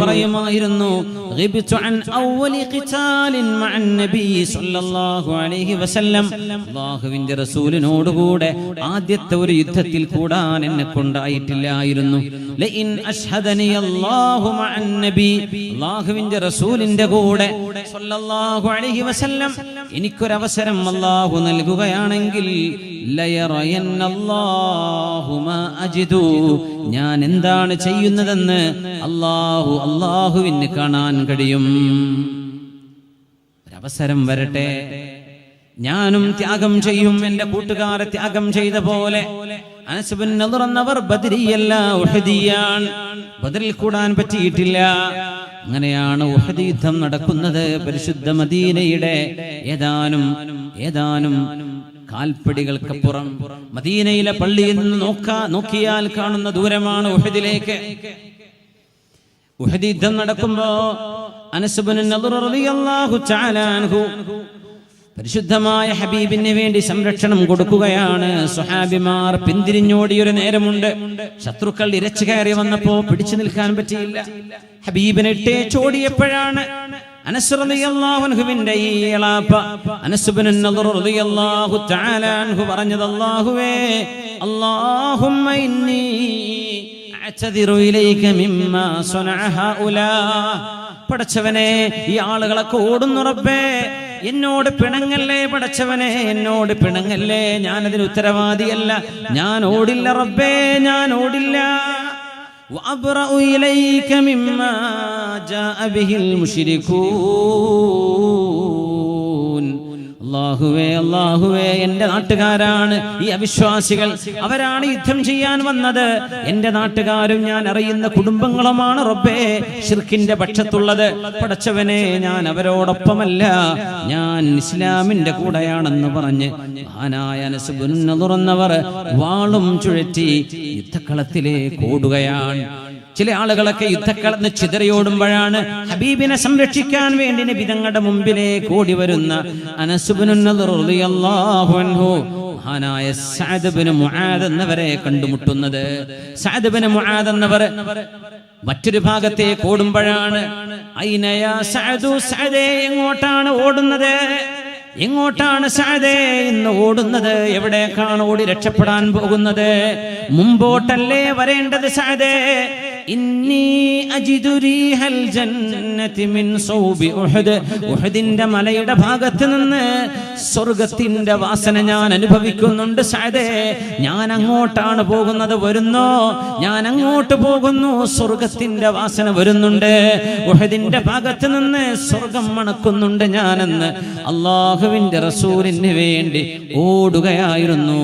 പറയുമായിരുന്നു ആദ്യത്തെ ഒരു യുദ്ധത്തിൽ കൂടാൻ എന്നെ കൊണ്ടായിട്ടില്ലായിരുന്നു. റസൂലിന്റെ കൂടെ എനിക്കൊരവസരം അള്ളാഹു നൽകുകയാണെങ്കിൽ അജിദു. ഞാൻ എന്താണ് ചെയ്യുന്നതെന്ന് അള്ളാഹു അള്ളാഹുവിന് കാണാൻ കഴിയും. ഒരവസരം വരട്ടെ. ഞാനും ത്യാഗം ചെയ്യും. എന്റെ കൂട്ടുകാരെ ത്യാഗം ചെയ്ത പോലെ. അനസുബിന്നവർ ബദരിയല്ല ഉഹദിയാണ്. ബദറിൽ കൂടാൻ പറ്റിയിട്ടില്ല. അങ്ങനെയാണ് യുദ്ധം നടക്കുന്നത്. പരിശുദ്ധ മദീനയുടെ ഏതാനും ഏതാനും കാൽപ്പടികൾക്കപ്പുറം മദീനയിലെ പള്ളിയിൽ നിന്ന് നോക്കാ നോക്കിയാൽ കാണുന്ന ദൂരമാണ് ഉഹദിലേക്ക്. ഉഹദ് യുദ്ധം നടക്കുമ്പോ പരിശുദ്ധമായ ഹബീബിന് വേണ്ടി സംരക്ഷണം കൊടുക്കുകയാണ്. സുഹാബിമാർ പിന്തിരിഞ്ഞോടിയൊരു നേരമുണ്ട്. ശത്രുക്കൾ ഇരച്ചു കയറി വന്നപ്പോ പിടിച്ചു നിൽക്കാൻ പറ്റിയില്ല. ഹബീബിനെ ഇട്ടേ ചോടിയപ്പോഴാണ് അനസ്രലിയല്ലാഹുവിന്റെ ഈ എളാപ്പ റളിയല്ലാഹു തആല അൻഹു പറഞ്ഞത് അല്ലാഹുവേ അല്ലാഹുമ്മ ഇന്നി അഅ്തദിറു ഇലൈക മിമ്മാ സനഅ ഹൗലാ പടച്ചവനെ ഈ ആളുകളൊക്കെ റബ്ബേ എന്നോട് പിണങ്ങല്ലേ പടച്ചവനെ എന്നോട് പിണങ്ങല്ലേ? ഞാനതിന് ഉത്തരവാദിയല്ല. ഞാൻ ഓടില്ല റബ്ബേ ഞാൻ ഓടില്ല. وأبرأ إليك مما جاء به المشركون. അള്ളാഹുവേ അള്ളാഹുവേ എന്റെ നാട്ടുകാരാണ് ഈ അവിശ്വാസികൾ. അവരാണ് യുദ്ധം ചെയ്യാൻ വന്നത്. എന്റെ നാട്ടുകാരും ഞാൻ അറിയുന്ന കുടുംബങ്ങളുമാണ് റബ്ബേ. ഷിർക്കിന്റെ പക്ഷത്തുള്ളത്. പടച്ചവനെ ഞാൻ അവരോടൊപ്പമല്ല. ഞാൻ ഇസ്ലാമിന്റെ കൂടെയാണെന്ന് പറഞ്ഞ് മഹാനായ തുറന്നവർ വാളും ചുഴറ്റി യുദ്ധക്കളത്തിലേക്ക് ഓടുകയാണ്. ചില ആളുകളൊക്കെ യുദ്ധക്കളന്ന് ചിതറിയോടുമ്പോഴാണ് ഹബീബിനെ സംരക്ഷിക്കാൻ വേണ്ടി നബിതങ്ങളുടെ മുമ്പിലേക്ക് ഓടി വരുന്ന അനസുബിനുഹു മഹാനായ മുആദ് എന്നവരെ കണ്ടുമുട്ടുന്നത്. സഅദ്ബിന് മുആദ് എന്നവർ മറ്റൊരു ഭാഗത്തേക്ക് ഓടുമ്പോഴാണ് ഐനയാ സഅദു സഅദേ എങ്ങോട്ടാണ് ഓടുന്നത്? എങ്ങോട്ടാണ് സാദേ ഇന്ന് ഓടുന്നത്? എവിടേക്കാണ് ഓടി രക്ഷപ്പെടാൻ പോകുന്നത്? മുമ്പോട്ടല്ലേ വരേണ്ടത് സാദേ ഉഹദിന്റെ മലയുടെ ഭാഗത്ത് നിന്ന് സ്വർഗത്തിന്റെ വാസന ഞാൻ അനുഭവിക്കുന്നുണ്ട് സാദേ. ഞാൻ അങ്ങോട്ടാണ് പോകുന്നത് വരുന്നു? ഞാൻ അങ്ങോട്ട് പോകുന്നു സ്വർഗത്തിന്റെ വാസന വരുന്നുണ്ട്. ഉഹദിന്റെ ഭാഗത്ത് നിന്ന് സ്വർഗം മണക്കുന്നുണ്ട് ഞാനെന്ന് അള്ളാഹുവിന്റെ റസൂലിന് വേണ്ടി ഓടുകയായിരുന്നു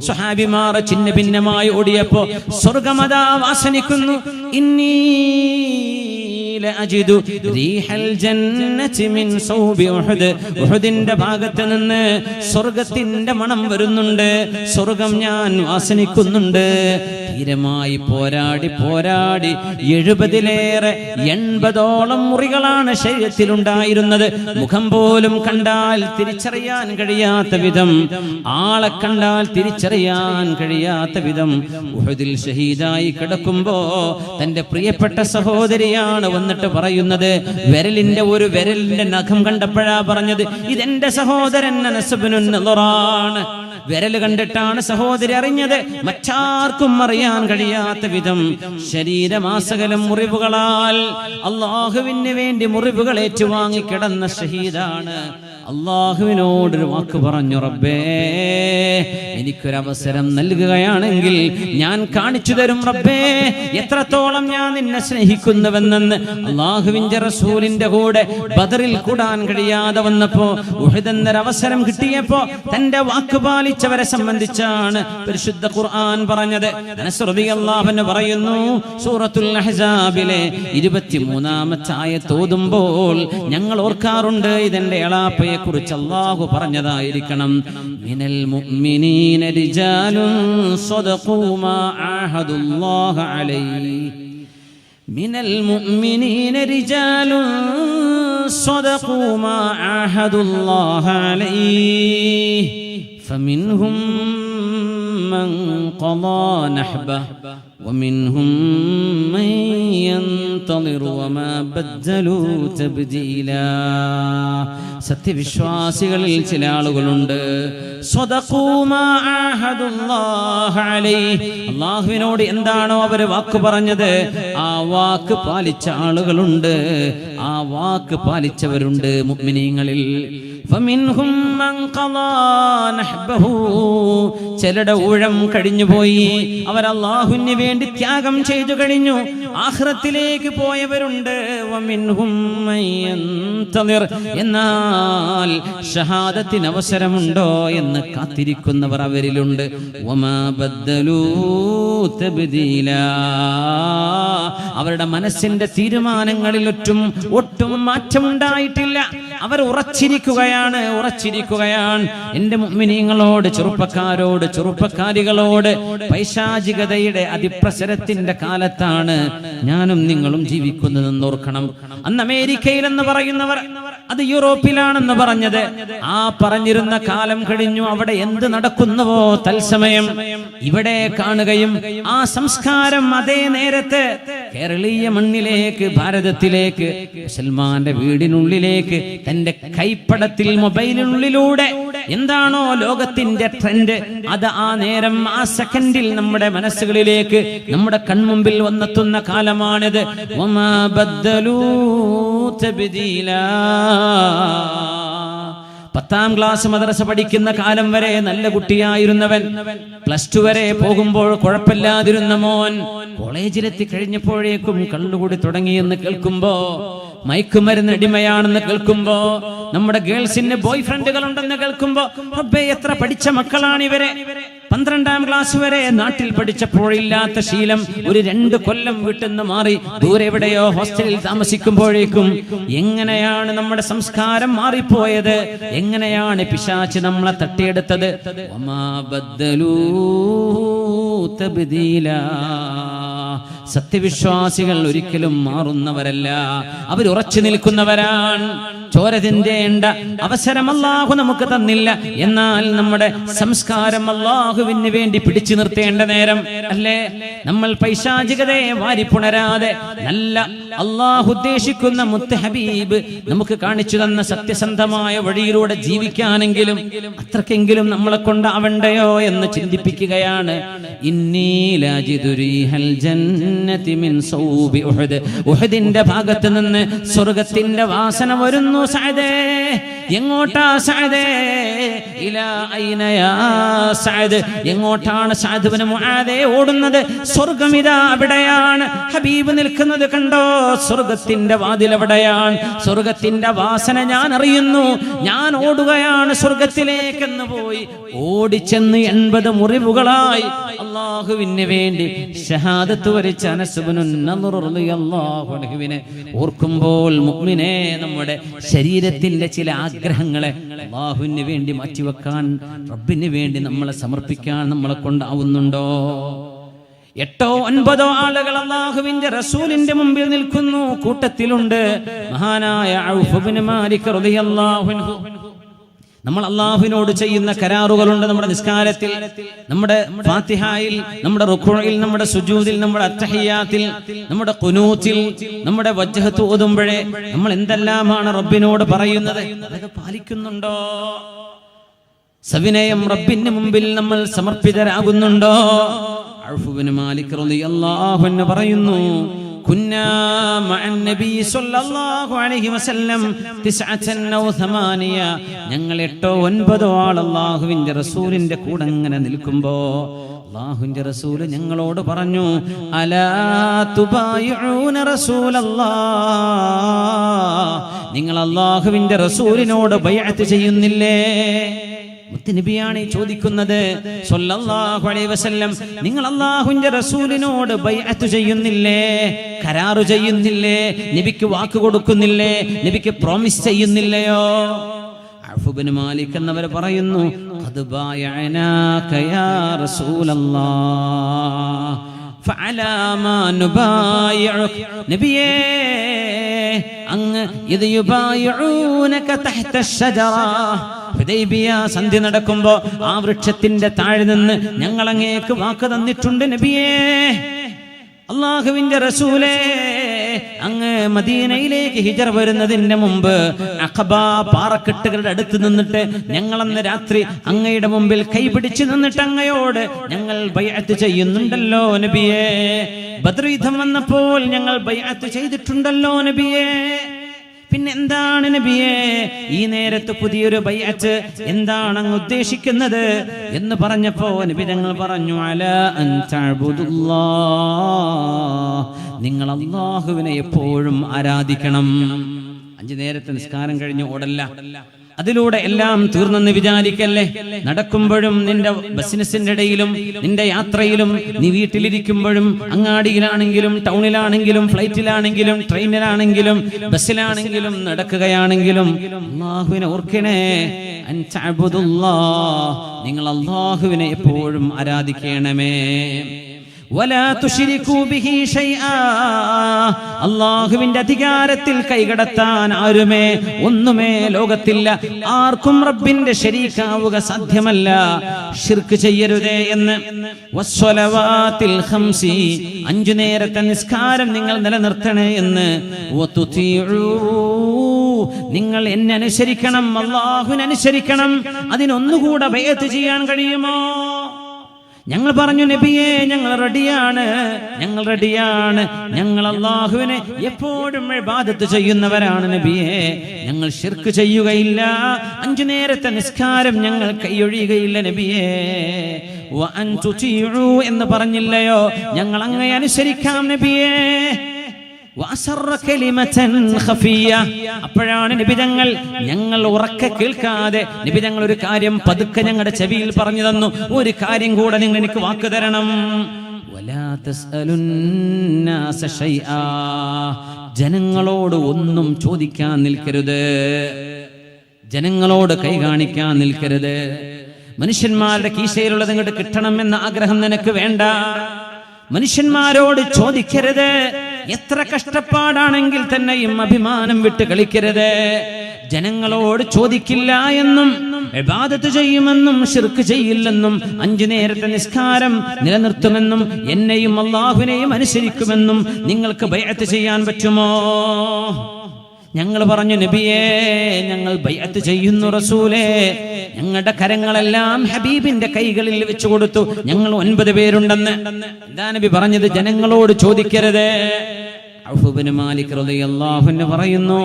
സ്വഹാബിമാർ ചിന്ന ഭിന്നമായി ഓടിയപ്പോ സ്വർഗമതാ വാസനിക്കുന്നു ഇന്നീ ലഅജിദു റീഹൽ ജന്നതി മിൻ സൗബി ഉഹദ്. ഉഹദിന്റെ ഭാഗത്ത് നിന്ന് സ്വർഗത്തിന്റെ മണം വരുന്നുണ്ട്. സ്വർഗം ഞാൻ വാസനിക്കുന്നുണ്ട് തീരമായി പോരാടി പോരാടി എഴുപതിലേറെ എൺപതോളം മുറികളാണ് ശരീരത്തിലുണ്ടായിരുന്നത്. മുഖം പോലും കണ്ടാൽ തിരിച്ചറിയാൻ കഴിയാത്ത വിധം ആളെ കണ്ടാൽ തിരിച്ചറിയാൻ കഴിയാത്ത വിധം ഉഹദിൽ ഷഹീദായി കിടക്കുമ്പോ തന്റെ പ്രിയപ്പെട്ട സഹോദരിയാണ് വന്നിട്ട് പറയുന്നത് വിരലിന്റെ ഒരു വിരലിന്റെ നഖം കണ്ടപ്പോഴാ പറഞ്ഞത് ഇതെന്റെ സഹോദരൻ അനസബിനുറാണ് വിരൽ കണ്ടിട്ടാണ് സഹോദരി അറിഞ്ഞത്. മറ്റാർക്കും അറിയാൻ കഴിയാത്ത വിധം ശരീരമാസകലം മുറിവുകളാൽ അള്ളാഹുവിന് വേണ്ടി മുറിവുകൾ ഏറ്റുവാങ്ങി കിടന്ന ഷഹീദാണ്. അള്ളാഹുവിനോടൊരു വാക്ക് പറഞ്ഞു റബ്ബേ എനിക്കൊരവസരം നൽകുകയാണെങ്കിൽ ഞാൻ കാണിച്ചു തരും റബ്ബേ. എത്രത്തോളം ഞാൻ നിന്നെ സ്നേഹിക്കുന്നുവെന്നെന്ന് അള്ളാഹുവിന്റെ റസൂലിന്റെ കൂടെ ബദറിൽ കൂടാൻ കഴിയാതെ വന്നപ്പോ ഉഹിതെന്നൊരവസരം കിട്ടിയപ്പോ തന്റെ വാക്ക് പാലിച്ചവരെ സംബന്ധിച്ചാണ് പരിശുദ്ധ ഖുർആൻ പറഞ്ഞത്. പറയുന്നു സൂറത്തുൽ അഹ്സാബിലെ ഇരുപത്തിമൂന്നാമത്തെ ആയത്ത് ഓതുമ്പോൾ ഞങ്ങൾ ഓർക്കാറുണ്ട് ഇതെന്റെ എളാപ്പയെ കുറിച്ച് അള്ളാഹു പറഞ്ഞതായിരിക്കണം. മിനൽ മുഅ്മിനീന റിജാലുൻ സദഖൂ മാ ആഹദുല്ലാഹ അലൈഹി. മിനൽ മുഅ്മിനീന റിജാലുൻ സദഖൂ മാ അലൈഹി. ഫമിൻഹും من قضى نحبه ومنهم من ينتظر وما بدلوا تبديلا സത്യവിശ്വാസികളിൽ ചില ആളുകളുണ്ട് സ്വതഖൂ മാ ആഹദുല്ലാഹ അലൈഹി. അള്ളാഹുവിനോട് എന്താണോ അവര് വാക്ക് പറഞ്ഞത് ആ വാക്ക് പാലിച്ച ആളുകളുണ്ട് ആ വാക്ക് പാലിച്ചവരുണ്ട് മുഅ്മിനീങ്ങളിൽ ചിലരുടെ ഊഴം കഴിഞ്ഞുപോയി അവർ അള്ളാഹുവിന് വേണ്ടി ത്യാഗം ചെയ്തു കഴിഞ്ഞു. ആഹ്റത്തിലേക്ക് പോയവരുണ്ട്. എന്നാൽ ഷഹാദത്തിന് അവസരമുണ്ടോ എന്ന് കാത്തിരിക്കുന്നവർ അവരിലുണ്ട്. അവരുടെ മനസ്സിന്റെ തീരുമാനങ്ങളിൽ ഒറ്റും ഒട്ടും മാറ്റമുണ്ടായിട്ടില്ല. അവർ ഉറച്ചിരിക്കുകയാണ് ഉറച്ചിരിക്കുകയാണ്. എന്റെ മുഅ്മിനീങ്ങളോട് ചെറുപ്പക്കാരോട് ചെറുപ്പക്കാരികളോട് പൈശാചികതയുടെ അതിപ്രസരത്തിന്റെ കാലത്താണ് ഞാനും നിങ്ങളും ജീവിക്കുന്നതെന്ന് ഓർക്കണം. അന്ന് അമേരിക്കയിൽ എന്ന് പറയുന്നവർ അത് യൂറോപ്പിലാണെന്ന് പറഞ്ഞത്. ആ പറഞ്ഞിരുന്ന കാലം കഴിഞ്ഞു അവിടെ എന്ത് നടക്കുന്നുവോ തത്സമയം ഇവിടെ കാണുകയും ആ സംസ്കാരം അതേ നേരത്തെ കേരളീയ മണ്ണിലേക്ക് ഭാരതത്തിലേക്ക് മുസൽമാന്റെ വീടിനുള്ളിലേക്ക് തന്റെ കൈപ്പടത്തിൽ മൊബൈലിനുള്ളിലൂടെ എന്താണോ ലോകത്തിന്റെ ട്രെൻഡ് അത് ആ നേരം ആ സെക്കൻഡിൽ നമ്മുടെ മനസ്സുകളിലേക്ക് നമ്മുടെ കൺമുമ്പിൽ വന്നെത്തുന്ന കാലമാണിത്. പത്താം ക്ലാസ് മദ്രസ പഠിക്കുന്ന കാലം വരെ നല്ല കുട്ടിയായിരുന്നവൻ. പ്ലസ് ടു വരെ പോകുമ്പോൾ കുഴപ്പമില്ലാതിരുന്ന മോൻ. കോളേജിലെത്തി കഴിഞ്ഞപ്പോഴേക്കും കള്ളുകൂടി തുടങ്ങിയെന്ന് കേൾക്കുമ്പോ മയക്കുമരുന്ന് അടിമയാണെന്ന് കേൾക്കുമ്പോ നമ്മുടെ ഗേൾസിന് ബോയ് ഫ്രണ്ടുകൾ ഉണ്ടെന്ന് കേൾക്കുമ്പോ റബ്ബേ എത്ര പഠിച്ച മക്കളാണ് ഇവരെ പന്ത്രണ്ടാം ക്ലാസ് വരെ നാട്ടിൽ പഠിച്ചപ്പോഴില്ലാത്ത ശീലം ഒരു രണ്ട് കൊല്ലം വീട്ടിൽ നിന്ന് മാറി ദൂരെ എവിടെയോ ഹോസ്റ്റലിൽ താമസിക്കുമ്പോഴേക്കും എങ്ങനെയാണ് നമ്മുടെ സംസ്കാരം മാറിപ്പോയത്? എങ്ങനെയാണ് പിശാച്ച് നമ്മളെ തട്ടിയെടുത്തത്? വമാ ബദ്ദലൂ തബ്ദീലാ. സത്യവിശ്വാസികൾ ഒരിക്കലും മാറുന്നവരല്ല. അവരുറച്ചു നിൽക്കുന്നവരാണ്. ചോര ചിന്തേണ്ട അവസരം അല്ലാഹു നമുക്ക് തന്നില്ല. എന്നാൽ നമ്മുടെ സംസ്കാരം അള്ളാഹുവിന് വേണ്ടി പിടിച്ചു നിർത്തേണ്ട നേരം അല്ലേ? നമ്മൾ പൈശാചികതയെ വാരിപ്പുണരാതെ നല്ല അള്ളാഹു ഉദ്ദേശിക്കുന്ന മുത്ത് ഹബീബ് നമുക്ക് കാണിച്ചു തന്ന സത്യസന്ധമായ വഴിയിലൂടെ ജീവിക്കാനെങ്കിലും അത്രക്കെങ്കിലും നമ്മളെ കൊണ്ടാവണ്ടയോ എന്ന് ചിന്തിപ്പിക്കുകയാണ്. ഭാഗത്ത് നിന്ന് സ്വർഗത്തിന്റെ വാസന വരുന്നു സഅദേ എങ്ങോട്ടാ സഅദേ ഇലാ എങ്ങോട്ടാണ് ഇബ്നു മുആദേ ഓടുന്നത്? സ്വർഗം ഇതാ അവിടെയാണ്. ഹബീബ് നിൽക്കുന്നത് കണ്ടോ? സ്വർഗത്തിന്റെ വാതിൽ അവിടെയാണ്. സ്വർഗത്തിന്റെ വാസന ഞാൻ അറിയുന്നു ഞാൻ ഓടുകയാണ് സ്വർഗത്തിലേക്കെന്ന് പോയി. ഓടിച്ചെന്ന് എൺപത് മുറിവുകളായി. അള്ളാഹുവിന് വേണ്ടി ഷഹാദത്ത് വരിച്ച അനസുബിനെ ഓർക്കുമ്പോൾ മുഗ്മിനെ നമ്മുടെ ശരീരത്തിന്റെ ചില ആഗ്രഹങ്ങളെ അള്ളാഹുവിന് വേണ്ടി മാറ്റിവെക്കാൻ റബ്ബിന് വേണ്ടി നമ്മളെ സമർപ്പിക്കാൻ നമ്മളെ കൊണ്ടാവുന്നുണ്ടോ? എട്ടോ ഒൻപതോ ആളുകൾ അള്ളാഹുവിന്റെ റസൂലിന്റെ മുമ്പിൽ നിൽക്കുന്നു. കൂട്ടത്തിലുണ്ട്. മഹാനായ മാലിക് റളിയല്ലാഹു അൻഹു. നമ്മൾ അള്ളാഹുവിനോട് ചെയ്യുന്ന കരാറുകളുണ്ട് നമ്മുടെ നിസ്കാരത്തിൽ നമ്മുടെ ഫാത്തിഹായിൽ നമ്മുടെ റുഖുഴയിൽ നമ്മുടെ സുജൂദിൽ നമ്മുടെ അത്തഹിയാത്തിൽ നമ്മുടെ കുനൂത്തിൽ നമ്മുടെ വജ്ജഹത്ത് ഓതുമ്പോഴേ നമ്മൾ എന്തെല്ലാമാണ് റബ്ബിനോട് പറയുന്നത്? അതൊക്കെ പാലിക്കുന്നുണ്ടോ? സവിനയം റബ്ബിന് മുമ്പിൽ നമ്മൾ സമർപ്പിതരാകുന്നുണ്ടോ? അഴുഫുബിന് മാലിക് പറയുന്നു كنا مع النبي صلى الله عليه وسلم تسعة أو ثمانية ഞങ്ങൾ എട്ടോ ഒൻപതോ ആൾ അള്ളാഹുവിന്റെ റസൂലിന്റെ കൂടെ അങ്ങനെ നിൽക്കുമ്പോ അള്ളാഹുവിന്റെ റസൂല് ഞങ്ങളോട് പറഞ്ഞു അലാ തുബായിഊന റസൂലല്ലാഹ് നിങ്ങൾ അള്ളാഹുവിന്റെ റസൂലിനോട് ബൈഅത്ത് ചെയ്യുന്നില്ലേ മുത്തുനബിയാണ് ഈ ചോദിക്കുന്നത് സ്വല്ലല്ലാഹു അലൈഹി വസല്ലം നിങ്ങൾ അള്ളാഹുവിന്റെ റസൂലിനോട് ബൈഅത്ത് ചെയ്യുന്നില്ലേ? കരാറ് ചെയ്യുന്നില്ലേ? നബിക്ക് വാക്ക് കൊടുക്കുന്നില്ലേ? നബിക്ക് പ്രോമിസ് ചെയ്യുന്നില്ലയോ? അഫുബിന് മാലിക് എന്നവർ പറയുന്നു "ഖദ് ബായഅനാക യാ റസൂലല്ലാഹ് ഫഅലാ മാ നുബായിഉക." നബിയേ അങ്ങ് ഇത് ഹുദൈബിയ സന്ധി നടക്കുമ്പോ ആ വൃക്ഷത്തിന്റെ താഴെ നിന്ന് ഞങ്ങളങ്ങേക്ക് വാക്ക് തന്നിട്ടുണ്ട് നബിയേ. അള്ളാഹുവിന്റെ റസൂലേ. അങ്ങ് മദീനയിലേക്ക് ഹിജർ വരുന്നതിന് മുമ്പ് അഖബ പാറക്കെട്ടുകളുടെ അടുത്ത് നിന്നിട്ട് ഞങ്ങൾ അന്ന് രാത്രി അങ്ങയുടെ മുമ്പിൽ കൈപിടിച്ച് നിന്നിട്ട് അങ്ങയോട് ഞങ്ങൾ ബൈഅത്ത് ചെയ്യുന്നുണ്ടല്ലോ നബിയേ. ബദ്രീധം വന്നപ്പോൾ ഞങ്ങൾ ബൈഅത്ത് ചെയ്തിട്ടുണ്ടല്ലോ നബിയേ. പിന്നെ എന്താണ് നബിയെ? ഈ നേരത്ത് പുതിയൊരു ബൈഅത്ത് എന്താണ് അങ്ങ് ഉദ്ദേശിക്കുന്നത് എന്ന് പറഞ്ഞപ്പോ നബി ഞങ്ങൾ പറഞ്ഞു അല. നിങ്ങൾ അള്ളാഹുവിനെ എപ്പോഴും ആരാധിക്കണം. അഞ്ചു നേരത്തെ നിസ്കാരം കഴിഞ്ഞ് ഓടല്ല. അതിലൂടെ എല്ലാം തീർന്നെന്ന് വിചാരിക്കല്ലേ നടക്കുമ്പോഴും നിന്റെ ബിസിനസിന്റെ ഇടയിലും നിന്റെ യാത്രയിലും നീ വീട്ടിലിരിക്കുമ്പോഴും അങ്ങാടിയിലാണെങ്കിലും ടൗണിലാണെങ്കിലും ഫ്ലൈറ്റിലാണെങ്കിലും ട്രെയിനിലാണെങ്കിലും ബസ്സിലാണെങ്കിലും നടക്കുകയാണെങ്കിലും അള്ളാഹുവിനെ ഓർക്കണേ. നിങ്ങൾ അള്ളാഹുവിനെ എപ്പോഴും ആരാധിക്കണമേ അള്ളാഹുവിന്റെ അധികാരത്തിൽ കൈകടത്താൻ ആരുമേ? ഒന്നുമേ ലോകത്തില്ല. ആർക്കും റബ്ബിന്റെ ശരീക്കാവുക സാധ്യമല്ല. ഷിർക്ക് ചെയ്യരുതേ എന്ന്. അഞ്ചു നേരത്തെ നിസ്കാരം നിങ്ങൾ നിലനിർത്തണേ എന്ന്. നിങ്ങൾ എന്നെ അനുസരിക്കണം അള്ളാഹുവിനനുസരിക്കണം അതിനൊന്നുകൂടെ ഭയത്ത് ചെയ്യാൻ കഴിയുമോ? ഞങ്ങൾ പറഞ്ഞു നബിയെ ഞങ്ങൾ റെഡിയാണ്. ഞങ്ങൾ റെഡിയാണ്. ഞങ്ങൾ അള്ളാഹുവിനെ എപ്പോഴും ബാധത്ത് ചെയ്യുന്നവരാണ് നബിയെ. ഞങ്ങൾ ശിർക്ക് ചെയ്യുകയില്ല. അഞ്ചു നേരത്തെ നിസ്കാരം ഞങ്ങൾ കൈയൊഴിയുകയില്ല നബിയെ. എന്ന് പറഞ്ഞില്ലയോ? ഞങ്ങൾ അങ്ങനെ അനുസരിക്കാം നബിയെ. അപ്പോഴാണ് നിബിതങ്ങൾ ഞങ്ങൾ ഉറക്കെ കേൾക്കാതെ നിബിതങ്ങൾ ഒരു കാര്യം പതുക്കെ ഞങ്ങളുടെ ചെവിയിൽ പറഞ്ഞു തന്നു. ഒരു കാര്യം കൂടെ നിങ്ങൾ എനിക്ക് വാക്ക് തരണം. ജനങ്ങളോട് ഒന്നും ചോദിക്കാൻ നിൽക്കരുത്. ജനങ്ങളോട് കൈ കാണിക്കാൻ നിൽക്കരുത്. മനുഷ്യന്മാരുടെ കീശയിലുള്ളത് ഇങ്ങോട്ട് കിട്ടണം എന്ന ആഗ്രഹം നിനക്ക് വേണ്ട. മനുഷ്യന്മാരോട് ചോദിക്കരുത്. എത്ര കഷ്ടപ്പാടാണെങ്കിൽ തന്നെയും അഭിമാനം വിട്ട് കളിക്കരുത്. ജനങ്ങളോട് ചോദിക്കില്ല എന്നും ഇബാദത്ത് ചെയ്യുമെന്നും ഷിർക്ക് ചെയ്യില്ലെന്നും അഞ്ചു നേരത്തെ നിസ്കാരം നിലനിർത്തുമെന്നും എന്നെയും അള്ളാഹുവിനെയും അനുസരിക്കുമെന്നും നിങ്ങൾക്ക് ബൈഅത്ത് ചെയ്യാൻ പറ്റുമോ? ഞങ്ങൾ പറഞ്ഞു നബിയേ ഞങ്ങൾ ബൈഅത്ത് ചെയ്യുന്നു റസൂലേ. ഞങ്ങളുടെ കരങ്ങളെല്ലാം ഹബീബിന്റെ കൈകളിൽ വെച്ചു കൊടുത്തു. ഞങ്ങൾ ഒൻപത് പേരുണ്ടെന്ന്. എന്താ നബി പറഞ്ഞത്? ജനങ്ങളോട് ചോദിക്കരുത്. മാലിക് പറയുന്നു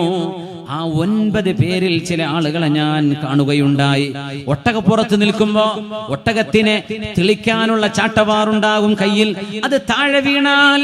ആ ഒൻപത് പേരിൽ ചില ആളുകളെ ഞാൻ കാണുകയുണ്ടായി. ഒട്ടകപ്പുറത്ത് നിൽക്കുമ്പോ ഒട്ടകത്തിനെ തെളിക്കാനുള്ള ചാട്ടവാറുണ്ടാകും കയ്യിൽ. അത് താഴെ വീണാൽ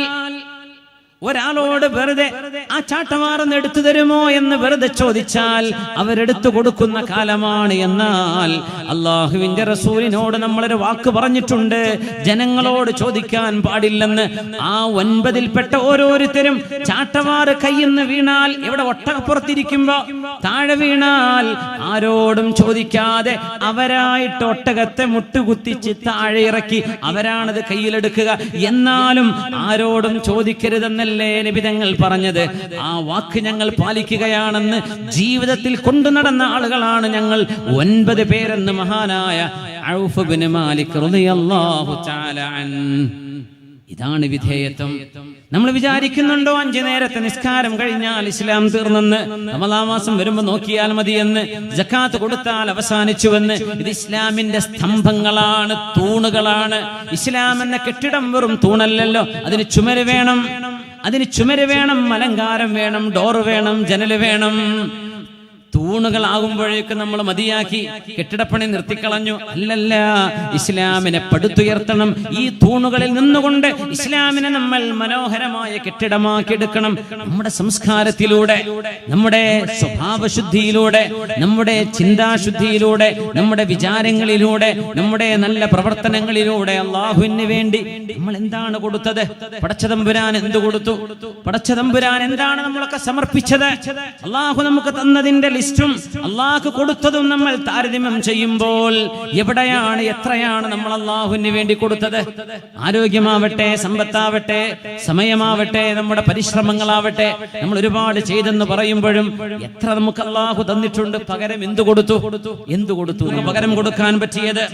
ഒരാളോട് വെറുതെ ആ ചാട്ടമാറന്ന് എടുത്തു തരുമോ എന്ന് വെറുതെ ചോദിച്ചാൽ അവരെടുത്തു കൊടുക്കുന്ന കാലമാണ് എന്നാൽ അള്ളാഹുവിന്റെ റസൂലിനോട് നമ്മളൊരു വാക്ക് പറഞ്ഞിട്ടുണ്ട്. ജനങ്ങളോട് ചോദിക്കാൻ പാടില്ലെന്ന്. ആ ഒൻപതിൽപ്പെട്ട ഓരോരുത്തരും ചാട്ടവാറ് കയ്യെന്ന് വീണാൽ ഇവിടെ ഒട്ടകപ്പുറത്തിരിക്കുമ്പോ താഴെ വീണാൽ ആരോടും ചോദിക്കാതെ അവരായിട്ട് ഒട്ടകത്തെ മുട്ടുകുത്തിച്ച് താഴെ ഇറക്കി അവരാണത് കയ്യിലെടുക്കുക. എന്നാലും ആരോടും ചോദിക്കരുതെന്നല്ലേ നിബിതങ്ങൾ പറഞ്ഞത്? ആ വാക്ക് ഞങ്ങൾ പാലിക്കുകയാണെന്ന് ജീവിതത്തിൽ കൊണ്ടു നടന്ന ആളുകളാണ് ഞങ്ങൾ. ഒൻപത് പേരെന്ന് മഹാനായ മാലിക് ഇതാണ് വിധേയത്വം. നമ്മൾ വിചാരിക്കുന്നുണ്ടോ അഞ്ചു നേരത്തെ നിസ്കാരം കഴിഞ്ഞാൽ ഇസ്ലാം തീർന്നെന്ന്? റമദാൻ മാസം വരുമ്പോ നോക്കിയാൽ മതിയെന്ന്. ജക്കാത്ത് കൊടുത്താൽ അവസാനിച്ചുവെന്ന്. ഇത് ഇസ്ലാമിന്റെ സ്തംഭങ്ങളാണ് തൂണുകളാണ്. ഇസ്ലാം എന്ന കെട്ടിടം വെറും തൂണല്ലല്ലോ. അതിന് ചുമര് വേണം. അതിന് ചുമര് വേണം അലങ്കാരം വേണം ഡോറ് വേണം ജനൽ വേണം. തൂണുകളാകുമ്പോഴേക്ക് നമ്മൾ മതിയാക്കി കെട്ടിടപ്പണി നിർത്തിക്കളഞ്ഞു. അല്ലല്ല ഇസ്ലാമിനെ പടുത്തുയർത്തണം. ഈ തൂണുകളിൽ നിന്നുകൊണ്ട് ഇസ്ലാമിനെ നമ്മൾ മനോഹരമായ കെട്ടിടമാക്കി എടുക്കണം നമ്മുടെ സംസ്കാരത്തിലൂടെ നമ്മുടെ സ്വഭാവശുദ്ധിയിലൂടെ നമ്മുടെ ചിന്താശുദ്ധിയിലൂടെ നമ്മുടെ വിചാരങ്ങളിലൂടെ നമ്മുടെ നല്ല പ്രവർത്തനങ്ങളിലൂടെ അള്ളാഹുവിന് വേണ്ടി നമ്മൾ എന്താണ് കൊടുത്തത്? പടച്ചതമ്പുരാൻ എന്ത് കൊടുത്തു? പടച്ചതമ്പുരാൻ എന്താണ് നമ്മളൊക്കെ സമർപ്പിച്ചത്? അള്ളാഹു നമുക്ക് തന്നതിന്റെ ലിസ്റ്റ് അള്ളാഹ് കൊടുത്തതും നമ്മൾ താരതമ്യം ചെയ്യുമ്പോൾ എവിടെയാണ് എത്രയാണ് നമ്മൾ അള്ളാഹുവിന് വേണ്ടി കൊടുത്തത്? ആരോഗ്യമാവട്ടെ സമ്പത്താവട്ടെ സമയമാവട്ടെ നമ്മുടെ പരിശ്രമങ്ങളാവട്ടെ നമ്മൾ ഒരുപാട് ചെയ്തെന്ന് പറയുമ്പോഴും എത്ര നമുക്ക് അള്ളാഹു തന്നിട്ടുണ്ട് പകരം എന്തു കൊടുത്തു? എന്തു കൊടുത്തു? പകരം കൊടുക്കാൻ പറ്റിയത്?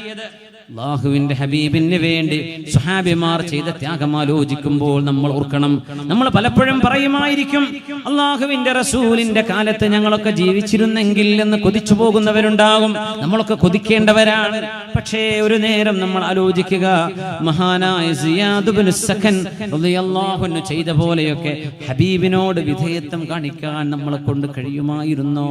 അള്ളാഹുവിന്റെ ഹബീബിന് വേണ്ടി സുഹാബിമാർ ചെയ്ത ത്യാഗം ആലോചിക്കുമ്പോൾ നമ്മൾ ഓർക്കണം. നമ്മൾ പലപ്പോഴും പറയുമായിരിക്കും അള്ളാഹുവിന്റെ റസൂലിന്റെ കാലത്ത് ഞങ്ങളൊക്കെ ജീവിച്ചിരുന്നെങ്കിൽ എന്ന് കൊതിച്ചു പോകുന്നവരുണ്ടാകും. നമ്മളൊക്കെ കൊതിക്കേണ്ടവരാണ്. പക്ഷേ ഒരു നേരം നമ്മൾ ആലോചിക്കുക മഹാനായ സിയാദ് ബിൻ സഖൻ റളിയല്ലാഹു അൻഹു ചെയ്ത പോലെയൊക്കെ ഹബീബിനോട് വിധേയത്വം കാണിക്കാൻ നമ്മളെ കൊണ്ട് കഴിയുമായിരുന്നോ?